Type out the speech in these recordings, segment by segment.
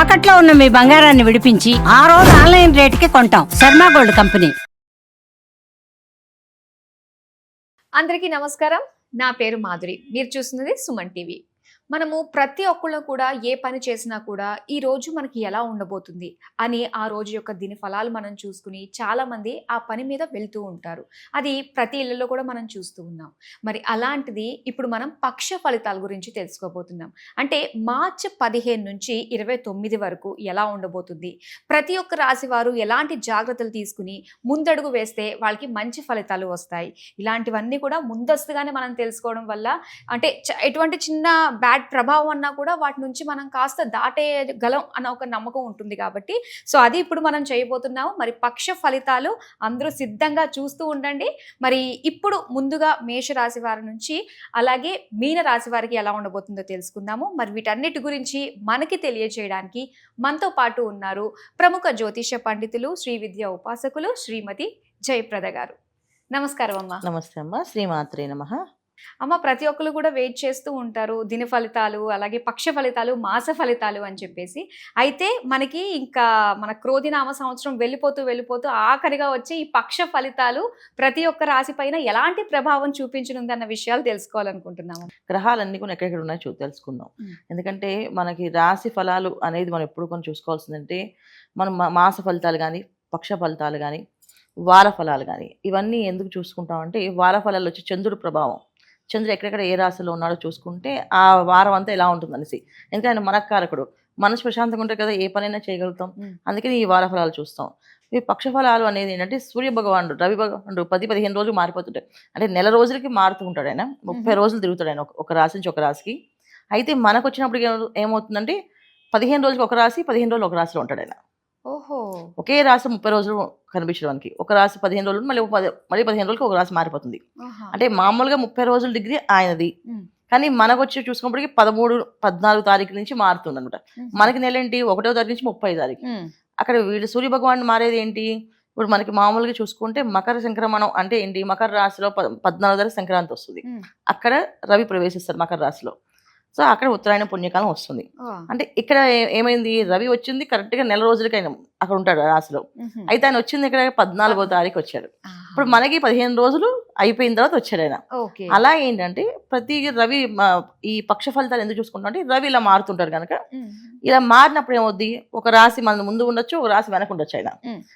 తాకట్లో ఉన్న మీ బంగారాన్ని విడిపించి ఆ రోజు ఆన్లైన్ రేటుకి కొంటాం. Sharma gold company. అందరికీ నమస్కారం. నా పేరు మాధురి. మీరు చూస్తున్నది సుమన్ టీవీ. మనము ప్రతి ఒక్కళ్ళు కూడా ఏ పని చేసినా కూడా ఈ రోజు మనకి ఎలా ఉండబోతుంది అని ఆ రోజు యొక్క దీని ఫలాలు మనం చూసుకుని చాలామంది ఆ పని మీద వెళ్తూ ఉంటారు. అది ప్రతి ఇళ్ళలో కూడా మనం చూస్తూ ఉన్నాం. మరి అలాంటిది ఇప్పుడు మనం పక్ష ఫలితాల గురించి తెలుసుకోబోతున్నాం. అంటే మార్చి పదిహేను నుంచి ఇరవై తొమ్మిది వరకు ఎలా ఉండబోతుంది? ప్రతి ఒక్క రాశి వారు ఎలాంటి జాగ్రత్తలు తీసుకుని ముందడుగు వేస్తే వాళ్ళకి మంచి ఫలితాలు వస్తాయి? ఇలాంటివన్నీ కూడా ముందస్తుగానే మనం తెలుసుకోవడం వల్ల అంటే చ- ఎటువంటి చిన్న బ్యాడ్ ప్రభావం అన్నా కూడా వాటి నుంచి మనం కాస్త దాటేయగలం అన్న ఒక నమ్మకం ఉంటుంది కాబట్టి. సో అది ఇప్పుడు మనం చేయబోతున్నాము. మరి పక్ష ఫలితాలు అందరూ సిద్ధంగా చూస్తూ ఉండండి. మరి ఇప్పుడు ముందుగా మేషరాశి వారి నుంచి అలాగే మీన రాశి వారికి ఎలా ఉండబోతుందో తెలుసుకుందాము. మరి వీటన్నిటి గురించి మనకి తెలియజేయడానికి మనతో పాటు ఉన్నారు ప్రముఖ జ్యోతిష పండితులు శ్రీ విద్య ఉపాసకులు శ్రీమతి జయప్రద గారు. నమస్కారం అమ్మ. నమస్తే అమ్మ. శ్రీమాత్రే నమ. అమ్మ ప్రతి ఒక్కరు కూడా వెయిట్ చేస్తూ ఉంటారు. దిన ఫలితాలు అలాగే పక్ష ఫలితాలు మాస ఫలితాలు అని చెప్పేసి. అయితే మనకి ఇంకా మన క్రోధినామ సంవత్సరం వెళ్ళిపోతూ వెళ్ళిపోతూ ఆఖరిగా వచ్చే ఈ పక్ష ఫలితాలు ప్రతి ఒక్క రాశి పైన ఎలాంటి ప్రభావం చూపించనుంది అన్న విషయాలు తెలుసుకోవాలనుకుంటున్నాము. గ్రహాలన్నీ కూడా ఎక్కడెక్కడ ఉన్నాయో చూ తెలుసుకుందాం. ఎందుకంటే మనకి రాశి ఫలాలు అనేది మనం ఎప్పుడు కొన్ని చూసుకోవాల్సిందంటే మనం మాస ఫలితాలు కానీ పక్ష ఫలితాలు కానీ వార ఫలాలు కానీ ఇవన్నీ ఎందుకు చూసుకుంటామంటే వార ఫలాలు వచ్చి చంద్రుడు ప్రభావం. చంద్రుడు ఎక్కడెక్కడ ఏ రాశిలో ఉన్నాడో చూసుకుంటే ఆ వారం అంతా ఎలా ఉంటుంది అనేసి ఎందుకంటే ఆయన మనకారకుడు. మనసు ప్రశాంతంగా ఉంటే కదా ఏ పనైనా చేయగలుగుతాం. అందుకని ఈ వార ఫలాలు చూస్తాం. ఈ పక్ష ఫలాలు అనేది ఏంటంటే సూర్య భగవానుడు రవి భగవానుడు పది పదిహేను రోజులు మారిపోతుంటాయి అంటే నెల రోజులకి మారుతూ ఉంటాడు ఆయన. ముప్పై. రోజులు తిరుగుతాడు ఆయన ఒక- రాశి నుంచి ఒక రాశికి. అయితే మనకు వచ్చినప్పుడు ఏమవు- ఏమవుతుందంటే పదిహేను రోజులకి ఒక రాశి పదిహేను రోజులు ఒక రాశిలో ఉంటాడు ఆయన. ఓహో. ఒకే రాశి ముప్పై రోజులు కనిపించడానికి ఒక రాశి పదిహేను రోజులు మళ్ళీ పది మళ్ళీ పదిహేను రోజులకి ఒక రాశి మారిపోతుంది. అంటే మామూలుగా ముప్పై రోజుల డిగ్రీ ఆయనది. కానీ మనకు వచ్చి చూసుకున్నప్పటికి పదమూడు పద్నాలుగు తారీఖు నుంచి మారుతుంది అనమాట. మనకి నెల ఏంటి? ఒకటో తారీఖు నుంచి ముప్పై తారీఖు. అక్కడ వీళ్ళు సూర్య భగవాన్ మారేది ఏంటి? ఇప్పుడు మనకి మామూలుగా చూసుకుంటే మకర సంక్రమణం అంటే ఏంటి? మకర రాశిలో పద్నాలుగు తారీఖు సంక్రాంతి వస్తుంది. అక్కడ రవి ప్రవేశిస్తారు మకర రాశిలో. సో అక్కడ ఉత్తరాయణ పుణ్యకాలం వస్తుంది. అంటే ఇక్కడ ఏమైంది? రవి వచ్చింది కరెక్ట్గా నెల రోజులకైనా అక్కడ ఉంటాడు ఆ రాశిలో. అయితే ఆయన వచ్చింది ఇక్కడ పద్నాలుగో తారీఖు వచ్చాడు. ఇప్పుడు మనకి పదిహేను రోజులు అయిపోయిన తర్వాత వచ్చాడు ఆయన. అలా ఏంటంటే ప్రతి రవి ఈ పక్ష ఫలితాలు ఎందుకు చూసుకుంటాం అంటే రవి ఇలా మారుతుంటాడు కనుక. ఇలా మారినప్పుడు ఏమవుద్ది? ఒక రాశి మన ముందు ఉండొచ్చు ఒక రాశి వెనక ఉండొచ్చు ఆయన.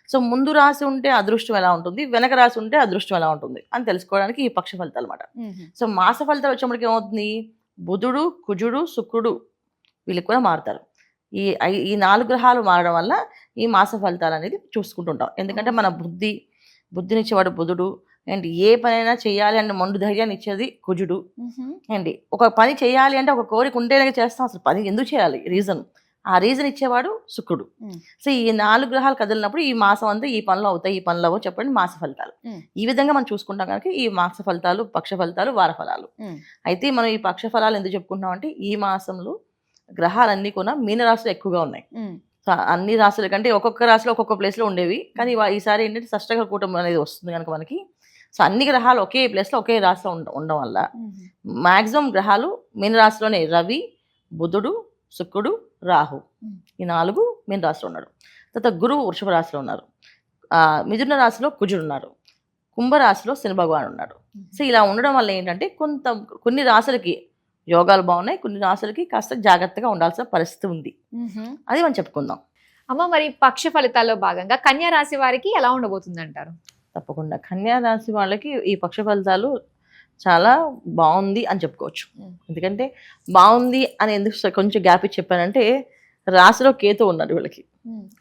సో ముందు రాశి ఉంటే అదృష్టం ఎలా ఉంటుంది? వెనక రాశి ఉంటే అదృష్టం ఎలా ఉంటుంది? అని తెలుసుకోవడానికి ఈ పక్ష ఫలితాలు అనమాట. సో మాస ఫలితాలు వచ్చినప్పటికి ఏమవుతుంది? బుధుడు కుజుడు శుక్రుడు వీళ్ళకి కూడా మారుతారు. ఈ ఈ నాలుగు గ్రహాలు మారడం వల్ల ఈ మాస ఫలితాలు అనేది చూసుకుంటుంటాం. ఎందుకంటే మన బుద్ధి బుద్ధినిచ్చేవాడు బుధుడు. అండ్ ఏ పనైనా చేయాలి అంటే మొండు ధైర్యాన్ని ఇచ్చేది కుజుడు. అండి ఒక పని చేయాలి అంటే ఒక కోరిక ఉంటేనే చేస్తాం. అసలు పని ఎందుకు చేయాలి? రీజన్. ఆ రీజన్ ఇచ్చేవాడు శుక్రుడు. సో ఈ నాలుగు గ్రహాలు కదిలినప్పుడు ఈ మాసం అంతా ఈ పనులు అవుతాయి ఈ పనులు అవ్వవు చెప్పండి మాస ఫలితాలు. ఈ విధంగా మనం చూసుకుంటాం కనుక ఈ మాస ఫలితాలు పక్ష ఫలితాలు వార ఫలాలు. అయితే మనం ఈ పక్ష ఫలాలు ఎందుకు చెప్పుకుంటాం అంటే ఈ మాసంలో గ్రహాలన్నీ కూడా మీనరాశులు ఎక్కువగా ఉన్నాయి అన్ని రాశుల కంటే ఒక్కొక్క రాశిలో ఒక్కొక్క ప్లేస్లో ఉండేవి కానీ ఈసారి ఏంటంటే షష్టగ్రహ కూటమి అనేది వస్తుంది కనుక మనకి సో అన్ని గ్రహాలు ఒకే ప్లేస్లో ఒకే రాశిలో ఉండ ఉండడం వల్ల మ్హూ. మాక్సిమం గ్రహాలు మీన రాశిలోనే రవి బుధుడు శుక్రుడు రాహు. ఈ నాలుగు మీన రాశిలో ఉన్నాడు తర్వాత గురువు వృషభ రాశిలో ఉన్నారు. మిథున రాశిలో కుజుడు ఉన్నారు. కుంభరాశిలో శని భగవాన్ ఉన్నాడు. సో ఇలా ఉండడం వల్ల ఏంటంటే కొంత కొన్ని రాశులకి యోగాలు బాగున్నాయి కొన్ని రాశులకి కాస్త జాగ్రత్తగా ఉండాల్సిన పరిస్థితి ఉంది. అది మనం చెప్పుకుందాం. అమ్మ మరి పక్ష ఫలితాల్లో భాగంగా కన్యా రాశి వారికి ఎలా ఉండబోతుంది అంటారు తప్పకుండా. కన్యా రాశి వాళ్ళకి ఈ పక్ష ఫలితాలు చాలా బాగుంది అని చెప్పుకోవచ్చు. మ్మ్. ఎందుకంటే బాగుంది అని ఎందుకు కొంచెం గ్యాప్ ఇచ్చి చెప్పానంటే రాశిలో కేతు ఉన్నాడు వీళ్ళకి.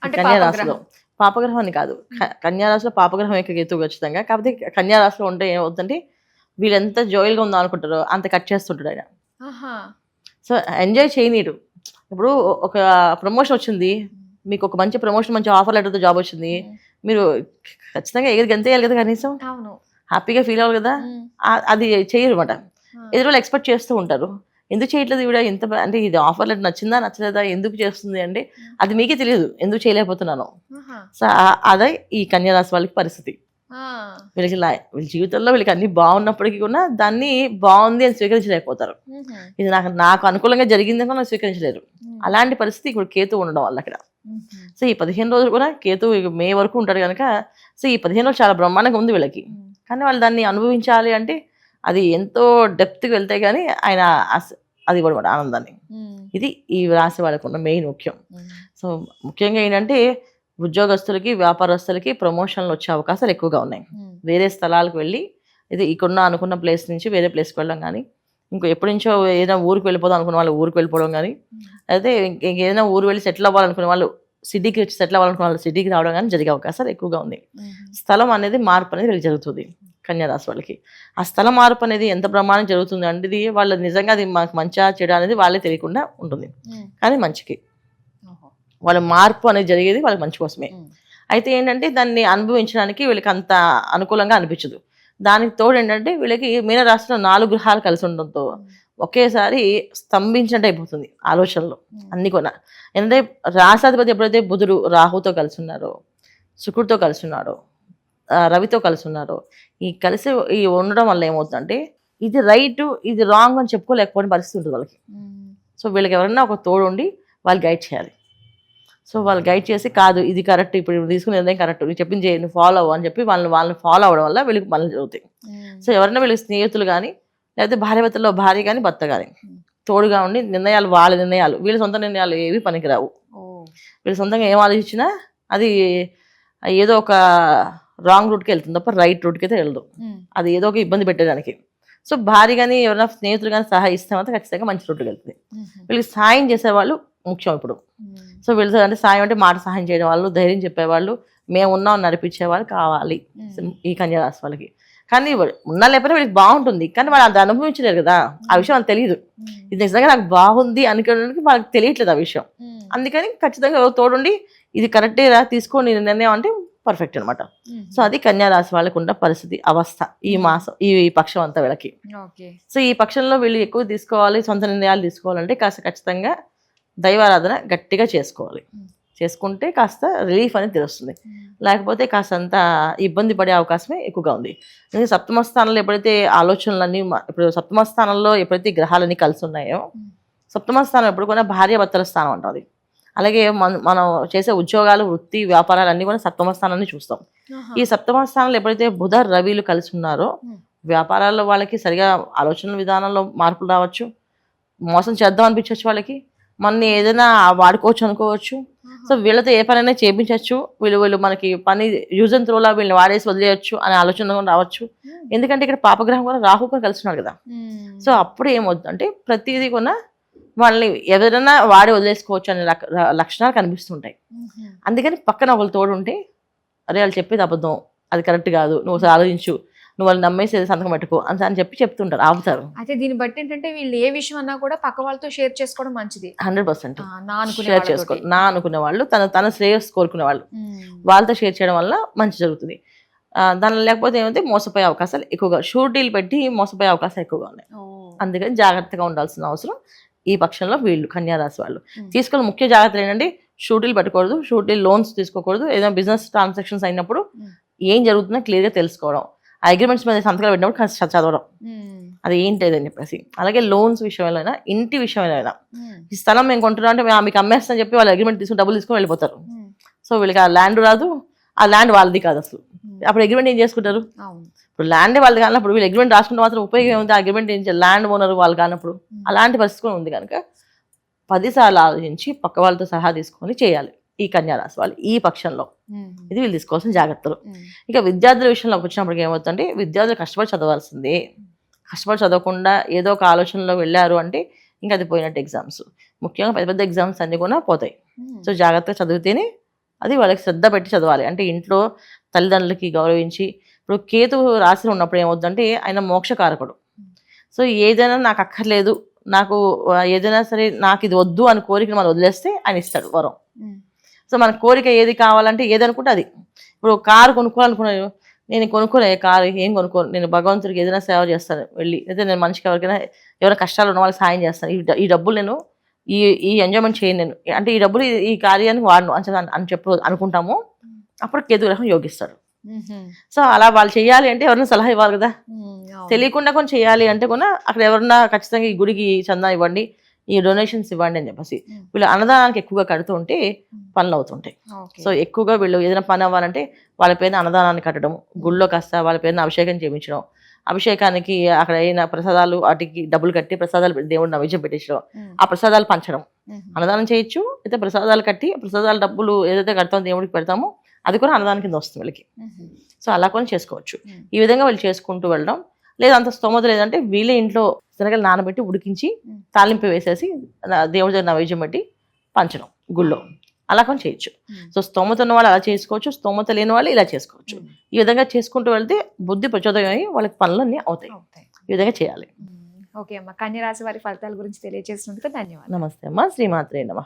అంటే కన్యా. రాశిలో. పాపగ్రహం అని కాదు క- కన్యా రాశిలో పాపగ్రహం యొక్క కేతు ఖచ్చితంగా. కాకపోతే కన్యా రాశిలో ఉంటే ఏమవుతుందంటే వీళ్ళు ఎంత జోయిల్గా ఉందో అనుకుంటారో అంత కట్ చేస్తుంటాడు ఆయన. సో ఎంజాయ్ చేయనీడు ఇప్పుడు ఒక ప్రమోషన్ వచ్చింది. మీకు ఒక మంచి ప్రమోషన్ మంచి ఆఫర్ లెటర్తో జాబ్ వచ్చింది. మీరు ఖచ్చితంగా ఎగిరికి ఎంత వేయాలి కదా కనీసం? అవును. హ్యాపీగా ఫీల్ అవ్వాలి కదా? అది చేయరు అనమాట. ఎదురు ఎక్స్పెక్ట్ చేస్తూ ఉంటారు. ఎందుకు చేయట్లేదు ఇవిడ ఇంత అంటే ఇది ఆఫర్ లెటర్ నచ్చిందా నచ్చలేదా? ఎందుకు చేస్తుంది అంటే అది మీకే తెలియదు. ఎందుకు చేయలేకపోతున్నాను. సో అదే ఈ కన్యారాశి వాళ్ళకి పరిస్థితి. వీళ్ళకి వీళ్ళ జీవితంలో వీళ్ళకి అన్ని బాగున్నప్పటికీ కూడా దాన్ని బాగుంది అని స్వీకరించలేకపోతారు. ఇది నాకు నాకు అనుకూలంగా జరిగింది కూడా స్వీకరించలేరు. అలాంటి పరిస్థితి ఇప్పుడు కేతు ఉండడం వల్ల అక్కడ. సో ఈ పదిహేను రోజులు కూడా కేతు మే వరకు ఉంటాడు కనుక సో ఈ పదిహేను రోజులు చాలా బ్రహ్మాండంగా ఉంది వీళ్ళకి. కానీ వాళ్ళు దాన్ని అనుభవించాలి అంటే అది ఎంతో డెప్త్కి వెళ్తే కానీ ఆయన అది ఇవ్వడం ఆనందాన్ని. ఇది ఈ రాశి వాళ్ళకు ఉన్న మెయిన్ ముఖ్యం. సో ముఖ్యంగా ఏంటంటే ఉద్యోగస్తులకి వ్యాపారస్తులకి ప్రమోషన్లు వచ్చే అవకాశాలు ఎక్కువగా ఉన్నాయి. వేరే స్థలాలకు వెళ్ళి ఇది ఇక్కడున్న అనుకున్న ప్లేస్ నుంచి వేరే ప్లేస్కి వెళ్ళడం కానీ ఇంకో ఎప్పటి నుంచో ఏదైనా ఊరికి వెళ్ళిపోదాం అనుకున్న వాళ్ళు ఊరికి వెళ్ళిపోవడం కానీ అయితే ఇంక- ఇంకేదైనా ఊరు వెళ్ళి సెటిల్ అవ్వాలనుకునే వాళ్ళు సిటీకి వచ్చి సెటిల్ అవ్వాలనుకున్న వాళ్ళు సిటీకి రావడం కానీ జరిగే అవకాశాలు ఎక్కువగా ఉంది. స్థలం అనేది మార్పు అనేది వీళ్ళకి జరుగుతుంది కన్యారాశి వాళ్ళకి ఆ స్థల మార్పు అనేది ఎంత ప్రమాణం జరుగుతుంది అంటే ఇది వాళ్ళు నిజంగా అది మాకు మంచిగా చెడు అనేది వాళ్ళే తెలియకుండా ఉంటుంది. కానీ మంచికి. వాళ్ళ మార్పు అనేది జరిగేది వాళ్ళకి మంచి కోసమే. అయితే ఏంటంటే దాన్ని అనుభవించడానికి వీళ్ళకి అంత అనుకూలంగా అనిపించదు దానికి తోడు ఏంటంటే వీళ్ళకి మీనరాశిలో నాలుగు గ్రహాలు కలిసి ఉండడంతో ఒకేసారి స్తంభించినట్టు అయిపోతుంది ఆలోచనలు మ్మ్. అన్ని కూడా ఎందుకంటే రాసాధిపతి ఎప్పుడైతే బుధుడు రాహుతో కలిసి ఉన్నారో శుక్రుడితో కలిసి ఉన్నాడో రవితో కలిసి ఉన్నారో ఈ కలిసి ఈ ఉండడం వల్ల ఏమవుతుందంటే ఇది రైట్ ఇది రాంగ్ అని చెప్పుకోలేకపోయిన పరిస్థితి ఉంటుంది వాళ్ళకి మ్మ్. సో వీళ్ళకి ఎవరైనా ఒక తోడు ఉండి వాళ్ళు గైడ్ చేయాలి సో వాళ్ళు గైడ్ చేసి కాదు ఇది కరెక్ట్ ఇప్పుడు తీసుకునే నిర్ణయం కరెక్ట్ నువ్వు చెప్పింది చేయి నువ్వు ఫాలో అవ్వు అని చెప్పి వాళ్ళని వాళ్ళని ఫాలో అవ్వడం వల్ల వీళ్ళకి పనులు జరుగుతాయి మ్మ్. సో ఎవరైనా వీళ్ళకి స్నేహితులు కానీ లేకపోతే భార్యాభర్తల్లో భార్య కానీ భర్త కానీ. తోడుగా ఉండి నిర్ణయాలు వాళ్ళ నిర్ణయాలు వీళ్ళ సొంత నిర్ణయాలు ఏవి పనికిరావు. వీళ్ళు సొంతంగా ఏం ఆలోచించినా అది ఏదో ఒక రాంగ్ రూట్కి వెళ్తుంది తప్ప రైట్ రూట్కి అయితే వెళ్ళదు. అది ఏదో ఒక ఇబ్బంది పెట్టడానికి సో భార్య కానీ ఎవరైనా స్నేహితులు కానీ సహాయ ఇస్తే మాత్రం ఖచ్చితంగా మంచి రూట్కి వెళ్తుంది. వీళ్ళకి సాయం చేసేవాళ్ళు ముఖ్యం ఇప్పుడు. సో వీళ్ళతో అంటే సాయం అంటే మాట సహాయం చేయడం వాళ్ళు ధైర్యం చెప్పేవాళ్ళు మేము ఉన్నాం నడిపించే వాళ్ళు కావాలి. ఈ కన్యా రాశి వాళ్ళకి కానీ ఉన్నా లేకపోతే వీళ్ళకి బాగుంటుంది. కానీ వాళ్ళు అది అనుభవించలేరు కదా. ఆ విషయం వాళ్ళకి తెలియదు. ఇది నిజంగా నాకు బాగుంది అనుకోవడానికి వాళ్ళకి తెలియట్లేదు ఆ విషయం. అందుకని ఖచ్చితంగా తోడుండి ఇది కరెక్టే రా నిర్ణయం అంటే పర్ఫెక్ట్ అనమాట. సో అది కన్యా రాశి వాళ్ళకు ఉన్న పరిస్థితి అవస్థ ఈ మాసం ఈ పక్షం అంతా వీళ్ళకి. సో ఈ పక్షంలో వీళ్ళు ఎక్కువ తీసుకోవాలి సొంత నిర్ణయాలు తీసుకోవాలంటే కాస్త ఖచ్చితంగా దైవారాధన గట్టిగా చేసుకోవాలి. చేసుకుంటే కాస్త రిలీఫ్ అనేది తెలుస్తుంది. లేకపోతే కాస్తంత ఇబ్బంది పడే అవకాశమే ఎక్కువగా ఉంది ఎందుకంటే సప్తమ స్థానంలో ఎప్పుడైతే ఆలోచనలన్నీ ఇప్పుడు సప్తమ స్థానంలో ఎప్పుడైతే గ్రహాలన్నీ కలిసి ఉన్నాయో. సప్తమ స్థానం ఎప్పుడు కూడా భార్యాభర్తల స్థానం అంటుంది అలాగే మన మనం చేసే ఉద్యోగాలు వృత్తి వ్యాపారాలు అన్నీ కూడా సప్తమ స్థానాన్ని చూస్తాం. ఈ సప్తమ స్థానంలో ఎప్పుడైతే బుధ రవిలు కలిసి ఉన్నారో. వ్యాపారాల్లో వాళ్ళకి సరిగా ఆలోచన విధానంలో మార్పులు రావచ్చు మోసం చేద్దాం అనిపించవచ్చు వాళ్ళకి మనని ఏదైనా వాడుకోవచ్చు అనుకోవచ్చు. సో వీళ్ళతో ఏ పనైనా చేయించవచ్చు వీళ్ళు వీళ్ళు మనకి పని యూజ్ అండ్ త్రోలా వీళ్ళని వాడేసి వదిలేయచ్చు అనే ఆలోచన కూడా రావచ్చు. మ్మ్. ఎందుకంటే ఇక్కడ పాపగ్రహం కూడా రాహు కూడా కలిసి ఉన్నాడు కదా. మ్మ్. సో అప్పుడు ఏమవుతుంది అంటే ప్రతిదీ కూడా వాళ్ళని ఎవరైనా వాడి వదిలేసుకోవచ్చు అనే లక్- లక్షణాలు కనిపిస్తుంటాయి. మ్మ్. అందుకని పక్కన ఒకళ్ళు తోడు ఉంటే అరే వాళ్ళు చెప్పేది అబద్ధం. అది కరెక్ట్ కాదు. నువ్వు ఒకసారి ఆలోచించు. నువ్వు వాళ్ళు నమ్మేసి సంతకం పెట్టుకో అంత అని చెప్పి చెప్తుంటారు ఆపుతారు అయితే దీన్ని బట్టి ఏంటంటే వీళ్ళు ఏ విషయం అన్నా కూడా పక్క వాళ్ళతో షేర్ చేసుకోవడం మంచిది హండ్రెడ్ పర్సెంట్ ఆ, నా అనుకునే షేర్. చేసుకో నా అనుకునే వాళ్ళు తన తన శ్రేయస్ కోరుకునే వాళ్ళు. వాళ్ళతో షేర్ చేయడం వల్ల మంచి జరుగుతుంది ఆ, దానిలో లేకపోతే ఏమైతే మోసపోయే అవకాశాలు ఎక్కువగా షూరిటీలు పెట్టి మోసపోయే అవకాశాలు ఎక్కువగా ఉన్నాయి. అందుకని జాగ్రత్తగా ఉండాల్సిన అవసరం ఈ పక్షంలో వీళ్ళు కన్యారాశి వాళ్ళు. తీసుకున్న ముఖ్య జాగ్రత్తలు ఏంటంటే షూటీలు పెట్టకూడదు షూటీలు లోన్స్ తీసుకోకూడదు ఏదైనా బిజినెస్ ట్రాన్సాక్షన్స్ అయినప్పుడు. ఏం జరుగుతుందో క్లియర్గా తెలుసుకోవడం ఆ అగ్రిమెంట్స్ మీద సంతకాలు పెట్టినప్పుడు చదవడం. మ్మ్. అది ఏంటి అని చెప్పేసి. అలాగే లోన్స్ విషయంలో అయినా ఇంటి విషయంలో అయినా మ్మ్. ఈ స్థలం మేము కొంటున్నాం అంటే "మేము మీకు అమ్మేస్తామని చెప్పి వాళ్ళు అగ్రిమెంట్ తీసుకుని డబ్బులు తీసుకొని వెళ్ళిపోతారు. మ్మ్. సో వీళ్ళకి ఆ ల్యాండ్ రాదు. ఆ ల్యాండ్ వాళ్ళది కాదు అసలు. అప్పుడు అగ్రిమెంట్ ఏం చేసుకుంటారు? ఇప్పుడు ల్యాండ్ వాళ్ళది కానప్పుడు వీళ్ళు అగ్రిమెంట్ రాసుకుంటే మాత్రం ఉపయోగం ఉంది అగ్రిమెంట్ ఏం ల్యాండ్ ఓనర్ వాళ్ళు కానప్పుడు. అలాంటి పరిస్థితి ఉంది కనుక పదిసార్లు ఆలోచించి పక్క వాళ్ళతో సహా తీసుకొని చేయాలి. ఈ కన్యా రాశి వాళ్ళు ఈ పక్షంలో. ఇది వీళ్ళు తీసుకోవాల్సిన జాగ్రత్తలు. ఇక విద్యార్థుల విషయంలోకి వచ్చినప్పటికి ఏమవుతుందంటే విద్యార్థులు కష్టపడి చదవాల్సిందే. కష్టపడి చదవకుండా ఏదో ఒక ఆలోచనలో వెళ్ళారు అంటే ఇంకా అది పోయినట్టు ఎగ్జామ్స్ ముఖ్యంగా పెద్ద పెద్ద ఎగ్జామ్స్ అన్నీ కూడా పోతాయి. సో జాగ్రత్తగా చదివితేనే అది వాళ్ళకి శ్రద్ధ పెట్టి చదవాలి. అంటే ఇంట్లో తల్లిదండ్రులకి గౌరవించి ఇప్పుడు కేతు రాశి ఉన్నప్పుడు ఏమవుతుందంటే ఆయన మోక్షకారకుడు. సో ఏదైనా నాకు అక్కర్లేదు నాకు ఏదైనా సరే నాకు ఇది వద్దు అని కోరికను మనం వదిలేస్తే ఆయన ఇస్తాడు వరం. సో మన కోరిక ఏది కావాలంటే ఏది అనుకుంటే అది. ఇప్పుడు కారు కొనుక్కోవాలనుకున్నాను నేను కొనుక్కోలే కారు ఏం కొనుక్కోను నేను భగవంతుడికి ఏదైనా సేవ చేస్తాను వెళ్ళి. అయితే నేను మనిషికి ఎవరికైనా ఎవరైనా కష్టాలు ఉన్న వాళ్ళకి సాయం చేస్తాను. ఈ డబ్బులు నేను ఈ ఈ ఎంజాయ్మెంట్ చేయను నేను. అంటే ఈ డబ్బులు ఈ- కార్యానికి వాడను అని చెప్పి- అని చెప్పి అనుకుంటాము. అప్పుడు కేతు గ్రహం యోగిస్తాడు. మ్మ్. సో అలా వాళ్ళు చేయాలి అంటే ఎవరైనా సలహా ఇవ్వాలి కదా. తెలియకుండా కొన్ని చేయాలి అంటే కూడా అక్కడ ఎవరన్నా ఖచ్చితంగా ఈ గుడికి చందా ఇవ్వండి. ఈ డొనేషన్స్ ఇవ్వండి అని చెప్పేసి. వీళ్ళు అన్నదానానికి ఎక్కువగా కడుతూ ఉంటే పనులు అవుతుంటాయి. సో ఎక్కువగా వీళ్ళు ఏదైనా పని అవ్వాలంటే వాళ్ళ పేరున అన్నదానాన్ని కట్టడం గుళ్ళో కాస్త వాళ్ళ పేరున అభిషేకం చేయించడం అభిషేకానికి అక్కడ అయిన ప్రసాదాలు వాటికి డబ్బులు కట్టి ప్రసాదాలు దేవుడిని నైవేద్యం పెట్టించడం. ఆ ప్రసాదాలు పంచడం. అన్నదానం చేయొచ్చు అయితే ప్రసాదాలు కట్టి ప్రసాదాల డబ్బులు ఏదైతే కడతామో దేవుడికి పెడతామో అది కూడా అన్నదానం కింద వస్తుంది వీళ్ళకి. సో అలా కూడా చేసుకోవచ్చు. ఈ విధంగా వీళ్ళు చేసుకుంటూ వెళ్ళడం లేదా అంత స్తోమత లేదంటే వీళ్ళే ఇంట్లో శనగలు నానబెట్టి ఉడికించి. తాలింపు వేసేసి దేవుడి దగ్గర నైవేద్యం పెట్టి పంచడం గుళ్ళో అలా కూడా చేయొచ్చు. సో స్తోమత ఉన్న వాళ్ళు అలా చేసుకోవచ్చు స్తోమత లేని వాళ్ళు ఇలా చేసుకోవచ్చు. ఈ విధంగా చేసుకుంటూ వెళ్తే బుద్ధి ప్రచోదయం అయ్యి వాళ్ళకి పనులన్నీ అవుతాయి అవుతాయి. ఈ విధంగా చేయాలి. ఓకే అమ్మ కన్యరాశి వారి ఫలితాల గురించి తెలియజేసినందుకు ధన్యవాదాలు నమస్తే అమ్మ శ్రీమాత్రే నమ